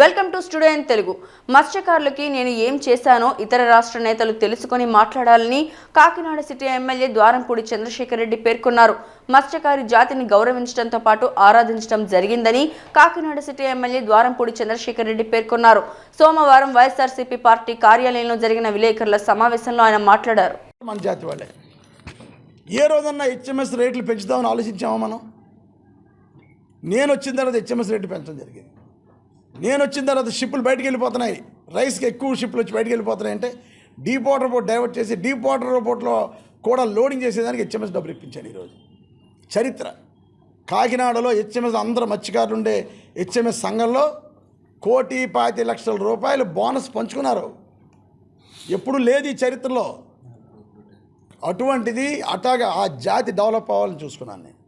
Welcome to studio in Telugu. మత్స్యకారులకి నేను ఏం చేశానో ఇతర రాష్ట్ర నేతలు తెలుసుకొని మాట్లాడాలని కాకినాడ సిటీ ఎమ్మెల్యే ద్వారంపూడి చంద్రశేఖర్ రెడ్డి పేర్కొన్నారు. మత్స్యకారి జాతిని గౌరవించడంతో పాటు ఆరాధించడం జరిగిందని కాకినాడ సిటీ ఎమ్మెల్యే ద్వారంపూడి చంద్రశేఖర్ రెడ్డి పేర్కొన్నారు. సోమవారం వైఎస్ఆర్సీపీ పార్టీ కార్యాలయంలో జరిగిన విలేకరుల సమావేశంలో ఆయన మాట్లాడారు. మన జాతి వాళ్ళే. ఏ రోజన్నా హెచ్ఎంఎస్ రేట్లు పెంచుదామని ఆలోచించామా మనం? నేను వచ్చిన తర్వాత హెచ్ఎంఎస్ రేట్లు పెంచడం జరిగింది. నేను వచ్చిన తర్వాత షిప్పులు బయటికి వెళ్ళిపోతున్నాయి. రైస్కి ఎక్కువ షిప్పులు వచ్చి బయటికి వెళ్ళిపోతున్నాయి అంటే డీప్ వాటర్ బోట్ డైవర్ట్ చేసి డీప్ వాటర్ బోట్లో కూడా లోడింగ్ చేసేదానికి హెచ్ఎంఎస్ డబ్బులు ఇప్పించాను ఈరోజు. చరిత్ర. కాకినాడలో హెచ్ఎంఎస్ అందరూ మత్స్యకారులు ఉండే హెచ్ఎంఎస్ సంఘంలో కోటి పాతి లక్షల రూపాయలు బోనస్ పంచుకున్నారు. ఎప్పుడు లేదు ఈ చరిత్రలో. అటువంటిది అటాగా ఆ జాతి డెవలప్ అవ్వాలని చూసుకున్నాను నేను.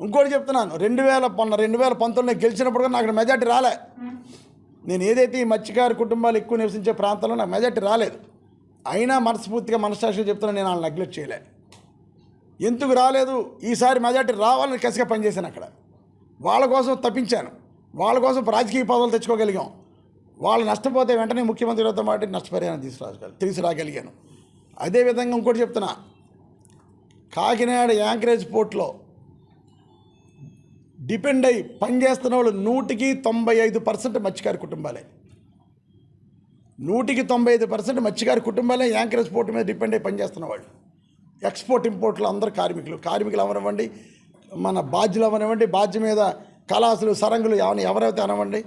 ఇంకోటి చెప్తున్నాను రెండు వేల పన్న రెండు వేల పంతొమ్మిది గెలిచినప్పుడు కూడా నాకు మెజార్టీ రాలే. నేను ఏదైతే ఈ మత్స్యకారు కుటుంబాలు ఎక్కువ నివసించే ప్రాంతంలో నాకు మెజార్టీ రాలేదు. అయినా మనస్ఫూర్తిగా మనస్సాక్షిగా చెప్తున్నా నేను వాళ్ళని నెగ్లెక్ట్ చేయలే. ఎందుకు రాలేదు? ఈసారి మెజార్టీ రావాలని కసిగా పనిచేశాను అక్కడ. వాళ్ళ కోసం తప్పించాను. వాళ్ళ కోసం రాజకీయ పదవులు తెచ్చుకోగలిగాం. వాళ్ళు నష్టపోతే వెంటనే ముఖ్యమంత్రి గారితో మాట నష్టపరిహారం తీసుకురా తీసుకురాగలిగాను. అదేవిధంగా ఇంకోటి చెప్తున్నా కాకినాడ యాంకరేజ్ పోర్ట్లో డిపెండ్ అయ్యి పనిచేస్తున్న వాళ్ళు నూటికి తొంభై ఐదు పర్సెంట్ మత్స్యకారి కుటుంబాలే. నూటికి తొంభై ఐదు పర్సెంట్ మత్స్యకారి కుటుంబాలే యాంకరేజ్ పోర్ట్ మీద డిపెండ్ అయ్యి పనిచేస్తున్న వాళ్ళు. ఎక్స్పోర్ట్ ఇంపోర్ట్లు అందరు కార్మికులు. కార్మికులు అవనివ్వండి మన బాధ్యులు అవనివ్వండి బాధ్య మీద కళాసులు సరంగులు ఎవరిని ఎవరైతే అనవండి?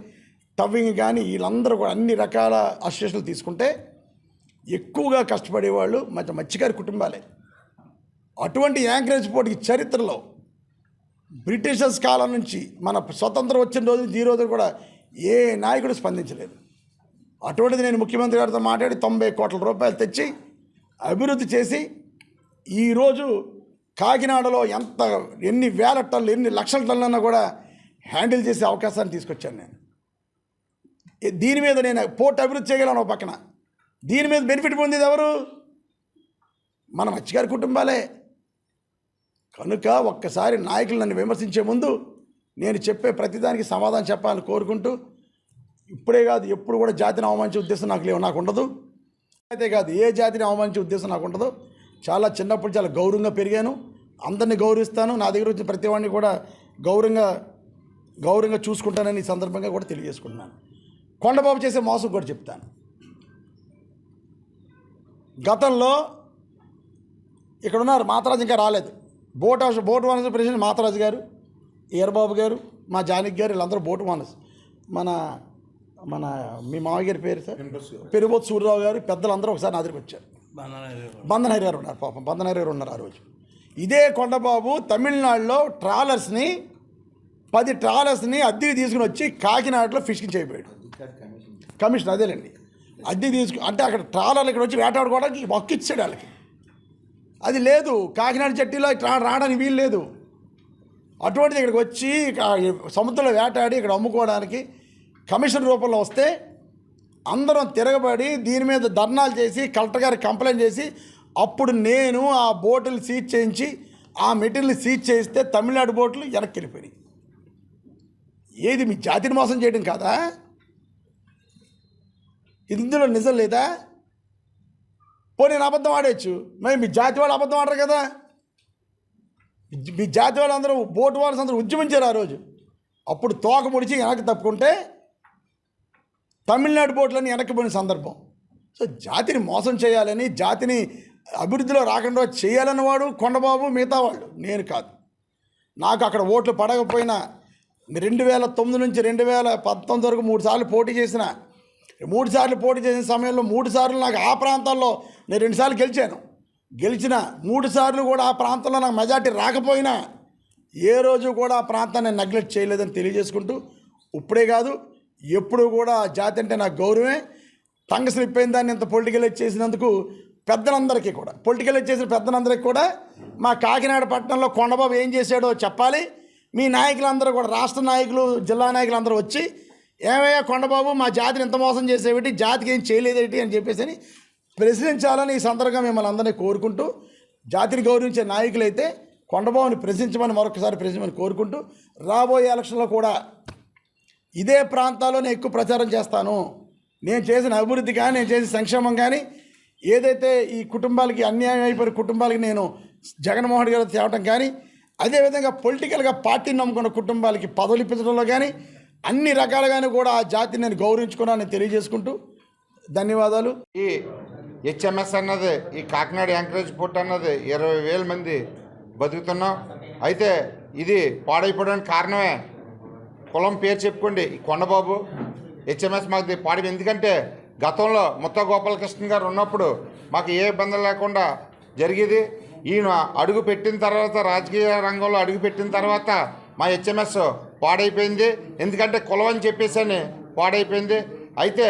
టవ్వింగ్ కానీ వీళ్ళందరూ కూడా అన్ని రకాల అసోసియేషన్లు తీసుకుంటే ఎక్కువగా కష్టపడేవాళ్ళు మధ్య మత్స్యకారి కుటుంబాలే. అటువంటి యాంకరేజ్ పోర్ట్కి చరిత్రలో బ్రిటిషర్స్ కాలం నుంచి మన స్వతంత్రం వచ్చిన రోజు ఈ రోజు కూడా ఏ నాయకుడు స్పందించలేదు. అటువంటిది నేను ముఖ్యమంత్రి గారితో మాట్లాడి తొంభై కోట్ల రూపాయలు తెచ్చి అభివృద్ధి చేసి ఈరోజు కాకినాడలో ఎంత ఎన్ని వేల టన్నులు ఎన్ని లక్షల టన్నులన్నా కూడా హ్యాండిల్ చేసే అవకాశాన్ని తీసుకొచ్చాను నేను. దీని మీద నేను పోర్ట్ అభివృద్ధి చేయగలను ఒక పక్కన. దీని మీద బెనిఫిట్ పొందేది ఎవరు? మన మత్స్యకారి కుటుంబాలే. కనుక ఒక్కసారి నాయకులు నన్ను విమర్శించే ముందు నేను చెప్పే ప్రతిదానికి సమాధానం చెప్పాలని కోరుకుంటూ ఇప్పుడే కాదు ఎప్పుడు కూడా జాతిని అవమానించే ఉద్దేశం నాకు లేవు నాకు ఉండదు. అయితే కాదు ఏ జాతిని అవమానించే ఉద్దేశం నాకు ఉండదు. చాలా చిన్నప్పుడు చాలా గౌరవంగా పెరిగాను. అందరిని గౌరవిస్తాను. నా దగ్గర వచ్చిన ప్రతి వాడిని కూడా గౌరవంగా గౌరవంగా చూసుకుంటానని ఈ సందర్భంగా కూడా తెలియజేసుకుంటున్నాను. కొండబాబు చేసే మోసం కూడా చెప్తాను. గతంలో ఇక్కడ ఉన్నారు మాతరాజు ఇంకా రాలేదు. Boat house boat owners president Matharaju గారు ఈరబాబు గారు మా జానకి గారు వీళ్ళందరూ బోట్ వానస్ మన మన మీ మామయ్య గారి పేరు సార్? పెరుబోతు సూర్యరావు గారు పెద్దలందరూ ఒకసారి నా దగ్గరికి వచ్చారు. బంధనహరి గారు. ఉన్నారు పాపం. బంధనహరి గారు ఉన్నారు ఆ రోజు. ఇదే కొండబాబు తమిళనాడులో ట్రాలర్స్ని పది ట్రాలర్స్ని అద్దెకి తీసుకుని వచ్చి కాకినాడలో ఫిషింగ్ చేయబోయాడు. కమిషన్. అదేలేండి. అద్దె తీసుకు అంటే అక్కడ ట్రాలర్లు ఇక్కడ వచ్చి వేటాడుకోవడానికి హక్కు ఇచ్చాడు వాళ్ళకి. అది లేదు కాకినాడ చెట్టిలో రావడానికి వీలు లేదు. అటువంటిది ఇక్కడికి వచ్చి సముద్రంలో వేటాడి ఇక్కడ అమ్ముకోవడానికి కమిషన్ రూపంలో వస్తే అందరం తిరగబడి దీని మీద ధర్నాలు చేసి కలెక్టర్ గారికి కంప్లైంట్ చేసి అప్పుడు నేను ఆ బోటులు సీజ్ చేయించి ఆ మెటీరియల్ సీజ్ చేయిస్తే తమిళనాడు బోట్లు వెనక్కి వెళ్ళిపోయినాయి. ఏది మీ జాతిని మోసం చేయడం కాదా? ఇందులో నిజం లేదా? పోనీ నేను అబద్ధం ఆడేయచ్చు మేము మీ జాతి వాళ్ళు అబద్ధం ఆడరు కదా. మీ జాతి వాళ్ళు అందరూ బోటు వాళ్ళు అందరూ ఉద్యమించారు ఆ రోజు. అప్పుడు తోక ముడిచి వెనక్కి తప్పుకుంటే తమిళనాడు బోట్లని వెనక్కి పోయిన సందర్భం. సో జాతిని మోసం చేయాలని జాతిని అభివృద్ధిలో రాకుండా చేయాలని వాడు కొండబాబు మిగతా వాళ్ళు. నేను కాదు. నాకు అక్కడ ఓట్లు పడకపోయినా రెండు వేల తొమ్మిది నుంచి రెండు వేల పంతొమ్మిది వరకు మూడు సార్లు పోటీ చేసిన మూడు సార్లు పోటీ చేసిన సమయంలో మూడు సార్లు నాకు ఆ ప్రాంతాల్లో నేను రెండుసార్లు గెలిచాను. గెలిచిన మూడు సార్లు కూడా ఆ ప్రాంతంలో నాకు మెజార్టీ రాకపోయినా ఏ రోజు కూడా ఆ ప్రాంతాన్ని నెగ్లెక్ట్ చేయలేదని తెలియజేసుకుంటూ ఇప్పుడే కాదు ఎప్పుడు కూడా జాతి అంటే నాకు గౌరవమే. తంగ స్లిప్ అయిన దాన్ని ఇంత పొలిటికల్ చేసినందుకు పెద్దలందరికీ కూడా పొలిటికల్ చేసిన పెద్దలందరికీ కూడా మా కాకినాడ పట్టణంలో కొండబాబు ఏం చేశాడో చెప్పాలి. మీ నాయకులందరూ కూడా రాష్ట్ర నాయకులు జిల్లా నాయకులు అందరూ వచ్చి ఏమయ్యా కొండబాబు మా జాతిని ఇంత మోసం చేసేవిటి? జాతికి ఏం చేయలేదేటి అని చెప్పేసి అని ప్రశ్నించాలని ఈ సందర్భంగా మిమ్మల్ని అందరినీ కోరుకుంటూ జాతిని గౌరవించే నాయకులైతే కొండబాబుని ప్రశ్నించమని మరొకసారి ప్రశ్నించమని కోరుకుంటూ రాబోయే ఎలక్షన్లో కూడా ఇదే ప్రాంతాల్లో నేను ఎక్కువ ప్రచారం చేస్తాను. నేను చేసిన అభివృద్ధి కానీ నేను చేసిన సంక్షేమం కానీ ఏదైతే ఈ కుటుంబాలకి అన్యాయం అయిపోయిన కుటుంబాలకి నేను జగన్మోహన్ గారు తేవటం కానీ అదేవిధంగా పొలిటికల్గా పార్టీని నమ్ముకున్న కుటుంబాలకి పదవులు ఇప్పించడంలో కానీ అన్ని రకాలుగాను కూడా ఆ జాతిని నేను గౌరవించుకున్నానని తెలియజేసుకుంటూ ధన్యవాదాలు. ఈ హెచ్ఎంఎస్ అన్నది ఈ కాకినాడ యాంకరేజ్ పోర్ట్ అన్నది ఇరవై వేల మంది బతుకుతున్నాం. అయితే ఇది పాడైపోవడానికి కారణమే. కులం పేరు చెప్పుకోండి ఈ కొండబాబు హెచ్ఎంఎస్ మాకు ఇది పాడి ఎందుకంటే గతంలో ముత్త గోపాలకృష్ణ గారు ఉన్నప్పుడు మాకు ఏ ఇబ్బంది లేకుండా జరిగేది. ఈయన అడుగు పెట్టిన తర్వాత రాజకీయ రంగంలో అడుగు పెట్టిన తర్వాత మా హెచ్ఎంఎస్ పాడైపోయింది. ఎందుకంటే కులం అని చెప్పేసి అని పాడైపోయింది. అయితే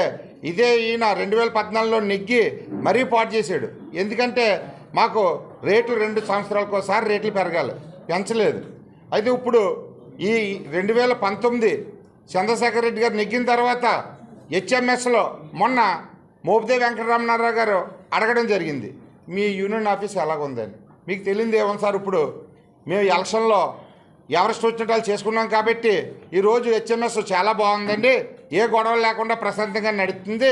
ఇదే ఈయన రెండు వేల పద్నాలుగులో నెగ్గి మరీ పాటు చేశాడు. ఎందుకంటే మాకు రేట్లు రెండు సంవత్సరాలకు ఒకసారి రేట్లు పెరగాలి. పెంచలేదు. అయితే ఇప్పుడు ఈ రెండు వేల పంతొమ్మిది చంద్రశేఖర్ రెడ్డి గారు నెగ్గిన తర్వాత హెచ్ఎంఎస్లో మొన్న మోపిదే వెంకటరామనారావు గారు అడగడం జరిగింది. మీ యూనియన్ ఆఫీస్ ఎలాగుందని. మీకు తెలియదు ఏమో సార్ ఇప్పుడు మేము ఎలక్షన్లో ఎవరెస్ట్ వచ్చినట్టు వాళ్ళు చేసుకున్నాం కాబట్టి ఈరోజు హెచ్ఎంఎస్ చాలా బాగుందండి. ఏ గొడవలు లేకుండా ప్రశాంతంగా నడుస్తుంది.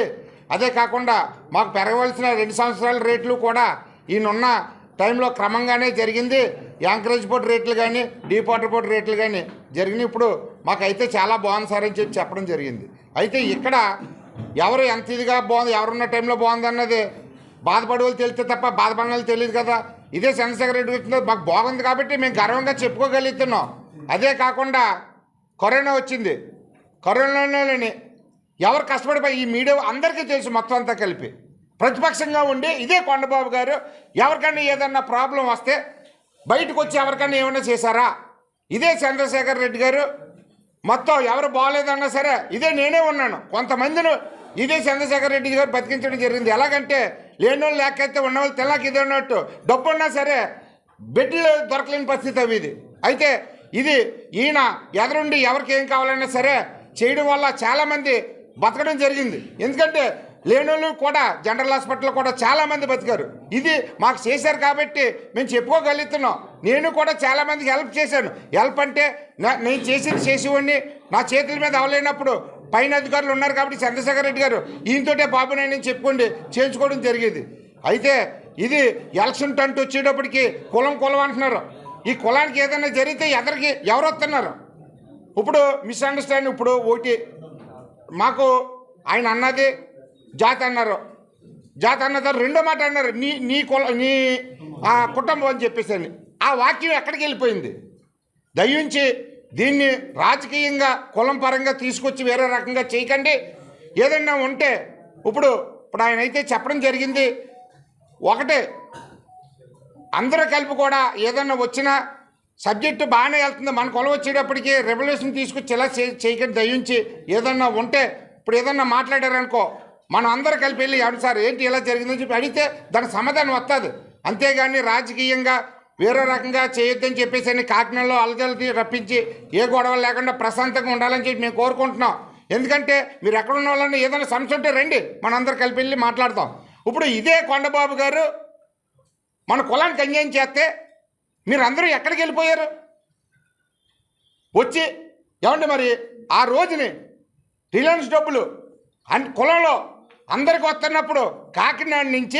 అదే కాకుండా మాకు పెరగవలసిన రెండు సంవత్సరాల రేట్లు కూడా ఈయనున్న టైంలో క్రమంగానే జరిగింది. యాంకరేజ్ బోర్డు రేట్లు కానీ డీపాటర్ బోర్డు రేట్లు కానీ జరిగినాయి. ఇప్పుడు మాకైతే చాలా బాగుంది సార్ అని చెప్పి చెప్పడం జరిగింది. అయితే ఇక్కడ ఎవరు ఎంత ఇదిగా బాగుంది ఎవరున్న టైంలో బాగుంది అన్నది బాధపడే వాళ్ళు తెలిస్తే తప్ప బాధపడిన వాళ్ళు తెలియదు కదా. ఇదే చంద్రశేఖర రెడ్డి వచ్చిందో మాకు బాగుంది కాబట్టి మేము గర్వంగా చెప్పుకోగలుగుతున్నాం. అదే కాకుండా కరోనా వచ్చింది. కరోనాలోనే ఎవరు కష్టపడిపోయి ఈ మీడియా అందరికీ తెలుసు మొత్తం అంతా కలిపి. ప్రతిపక్షంగా ఉండి ఇదే కొండబాబు గారు ఎవరికైనా ఏదన్నా ప్రాబ్లం వస్తే బయటకు వచ్చి ఎవరికైనా ఏమైనా చేశారా? ఇదే చంద్రశేఖర్ రెడ్డి గారు. మొత్తం ఎవరు బాగలేదన్నా సరే ఇదే నేనే ఉన్నాను. కొంతమందిని ఇదే చంద్రశేఖర రెడ్డి గారు బతికించడం జరిగింది. ఎలాగంటే లేనోళ్ళు వాళ్ళు లేకైతే ఉన్నవాళ్ళు తెల్లకి ఇది ఉన్నట్టు డబ్బున్నా సరే బెడ్లు దొరకలేని పరిస్థితి అవి ఇది. అయితే ఇది ఈయన ఎదరుండి ఎవరికి ఏం కావాలన్నా సరే చేయడం వల్ల చాలామంది బతకడం జరిగింది. ఎందుకంటే లేనోళ్ళు కూడా జనరల్ హాస్పిటల్లో కూడా చాలామంది బతికారు. ఇది మాకు చేశారు కాబట్టి మేము చెప్పుకోగలుగుతున్నాం. నేను కూడా చాలామందికి హెల్ప్ చేశాను. హెల్ప్ అంటే నేను చేసింది చేసేవాడిని. నా చేతుల మీద అవలేనప్పుడు పైన అధికారులు ఉన్నారు కాబట్టి చంద్రశేఖర్ రెడ్డి గారు ఈయనతోటే బాబు నేను చెప్పుకోండి చేయించుకోవడం జరిగేది. అయితే ఇది ఎలక్షన్ టంట్ వచ్చేటప్పటికి కులం కులం అంటున్నారు. ఈ కులానికి ఏదైనా జరిగితే ఎదరికి ఎవరు వస్తున్నారు? ఇప్పుడు మిస్అండర్స్టాండింగ్ ఇప్పుడు ఓటీ మాకు ఆయన అన్నది జాతి అన్నారు. జాతి అన్న తర్వాత రెండో మాట అన్నారు నీ నీ కుల నీ ఆ కుటుంబం అని చెప్పేసి ఆ వాక్యం ఎక్కడికి వెళ్ళిపోయింది? దయించి దీన్ని రాజకీయంగా కులం పరంగా తీసుకొచ్చి వేరే రకంగా చేయకండి. ఏదన్నా ఉంటే ఇప్పుడు ఇప్పుడు ఆయన అయితే చెప్పడం జరిగింది. ఒకటే అందరూ కలిపి కూడా ఏదన్నా వచ్చినా సబ్జెక్టు బాగానే వెళ్తుంది. మన కులం వచ్చేటప్పటికి రెవల్యూషన్ తీసుకొచ్చి ఇలా చేయకండి దయించి ఏదన్నా ఉంటే ఇప్పుడు ఏదన్నా మాట్లాడారనుకో మనం అందరూ కలిపి వెళ్ళి అవును సార్ ఏంటి ఇలా జరిగిందని చెప్పి అడిగితే దానికి సమాధానం వస్తుంది. అంతేగాని రాజకీయంగా వేరే రకంగా చేయొద్దని చెప్పేసి అని కాకినాడలో అలజలతి రప్పించి ఏ గొడవలు లేకుండా ప్రశాంతంగా ఉండాలని చెప్పి మేము కోరుకుంటున్నాం. ఎందుకంటే మీరు ఎక్కడ ఉన్న వాళ్ళని ఏదైనా సమస్య ఉంటే రండి మనందరూ కలిపి వెళ్ళి మాట్లాడతాం. ఇప్పుడు ఇదే కొండబాబు గారు మన కులానికి అన్యాయం చేస్తే మీరు అందరూ ఎక్కడికి వెళ్ళిపోయారు? వచ్చి ఏమండి మరి ఆ రోజుని రిలయన్స్ డబ్బులు అన్ కులంలో అందరికి వస్తున్నప్పుడు కాకినాడ నుంచి